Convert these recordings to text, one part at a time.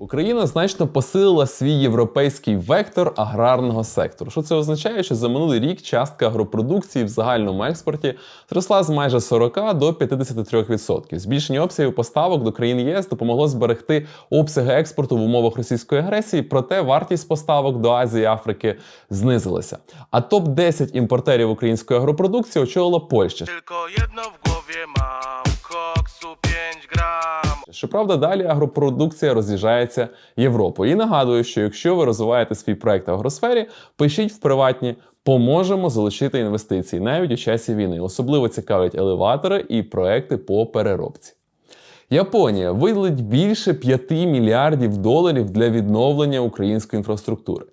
Україна значно посилила свій європейський вектор аграрного сектору. Що це означає, що за минулий рік частка агропродукції в загальному експорті зросла з майже 40 до 53%. Збільшення обсягів поставок до країн ЄС допомогло зберегти обсяги експорту в умовах російської агресії, проте вартість поставок до Азії і Африки знизилася. А топ 10 імпортерів української агропродукції очолила Польща. Tylko jedno w głowie Щоправда, далі агропродукція роз'їжджається Європою. І нагадую, що якщо ви розвиваєте свій проект в агросфері, пишіть в приватні. Поможемо залучити інвестиції навіть у часі війни. Особливо цікавлять елеватори і проекти по переробці. Японія виділить більше 5 мільярдів доларів для відновлення української інфраструктури.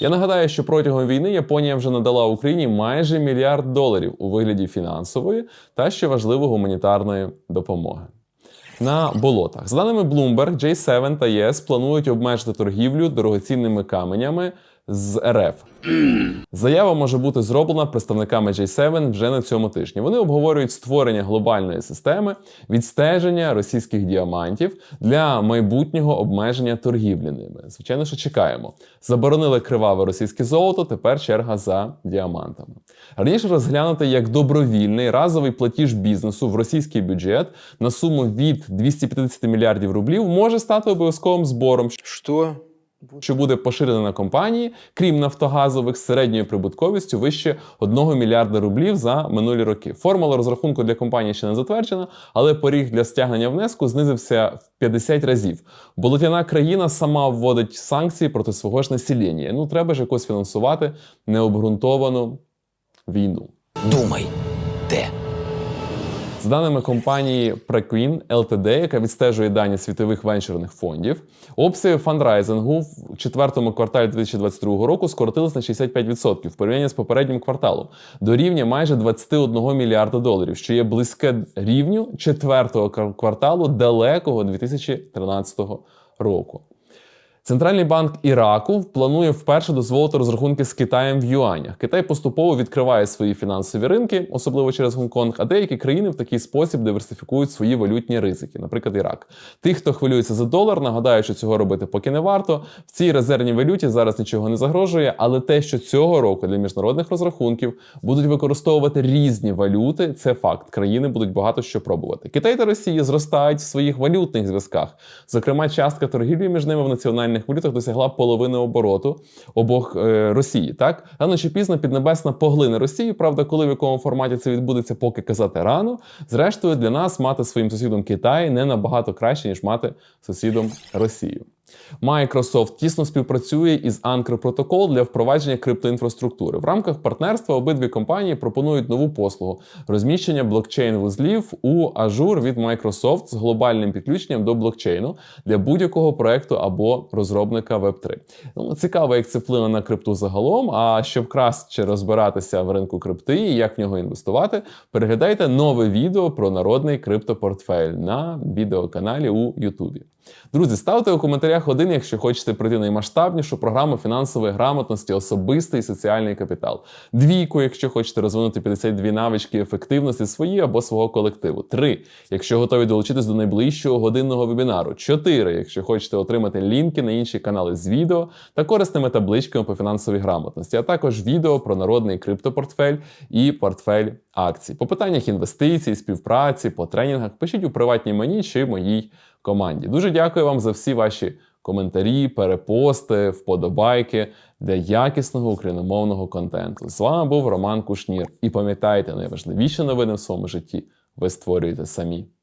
Я нагадаю, що протягом війни Японія вже надала Україні майже мільярд доларів у вигляді фінансової та ще важливо гуманітарної допомоги. На болотах. За даними Bloomberg, J7 та ЄС планують обмежити торгівлю дорогоцінними каменями з РФ. Заява може бути зроблена представниками J7 вже на цьому тижні. Вони обговорюють створення глобальної системи відстеження російських діамантів для майбутнього обмеження торгівлі ними. Звичайно, що чекаємо. Заборонили криваве російське золото. Тепер черга за діамантами. Раніше розглянути як добровільний разовий платіж бізнесу в російський бюджет на суму від 250 мільярдів рублів може стати обов'язковим збором, Что? Що буде поширено на компанії, крім нафтогазових, з середньою прибутковістю вище 1 мільярда рублів за минулі роки. Формула розрахунку для компанії ще не затверджена, але поріг для стягнення внеску знизився в 50 разів. Болотяна країна сама вводить санкції проти свого ж населення. Ну треба ж якось фінансувати необґрунтовану війну. Думай. Де? За даними компанії Prequin Ltd, яка відстежує дані світових венчурних фондів, обсяги фандрайзингу в четвертому кварталі 2022 року скоротились на 65% в порівнянні з попереднім кварталом до рівня майже 21 мільярда доларів, що є близьке рівню четвертого кварталу далекого 2013 року. Центральний банк Іраку планує вперше дозволити розрахунки з Китаєм в юанях. Китай поступово відкриває свої фінансові ринки, особливо через Гонконг, а деякі країни в такий спосіб диверсифікують свої валютні ризики, наприклад, Ірак. Тих, хто хвилюється за долар, нагадаю, що цього робити поки не варто. В цій резервній валюті зараз нічого не загрожує, але те, що цього року для міжнародних розрахунків будуть використовувати різні валюти, це факт. Країни будуть багато що пробувати. Китай та Росія зростають в своїх валютних зв'язках. Зокрема, частка торгівлі між ними в національних валютах досягла половини обороту обох е, Росії. Так рано чи пізно Піднебесна поглине Росію. Правда, коли в якому форматі це відбудеться, поки казати рано. Зрештою, для нас мати своїм сусідом Китай не набагато краще ніж мати сусідом Росію. Microsoft тісно співпрацює із Anchor Protocol для впровадження криптоінфраструктури. В рамках партнерства обидві компанії пропонують нову послугу розміщення блокчейн-вузлів у Azure від Microsoft з глобальним підключенням до блокчейну для будь-якого проекту або розробника Web3. Ну, цікаво, як це вплине на крипту загалом. А щоб краще розбиратися в ринку крипти і як в нього інвестувати, переглядайте нове відео про народний криптопортфель на відеоканалі у Ютубі. Друзі, ставте у коментарях один, якщо хочете пройти наймасштабнішу програму фінансової грамотності, особистий соціальний капітал. Двійку, якщо хочете розвинути 52 навички ефективності свої або свого колективу. Три, якщо готові долучитись до найближчого годинного вебінару. Чотири, якщо хочете отримати лінки на інші канали з відео та корисними табличками по фінансовій грамотності, а також відео про народний криптопортфель і портфель акцій. По питаннях інвестицій, співпраці, по тренінгах пишіть у приватній мені чи моїй команді. Дуже дякую вам за всі ваші коментарі, перепости, вподобайки для якісного україномовного контенту. З вами був Роман Кушнір. І пам'ятайте, найважливіші новини в своєму житті ви створюєте самі.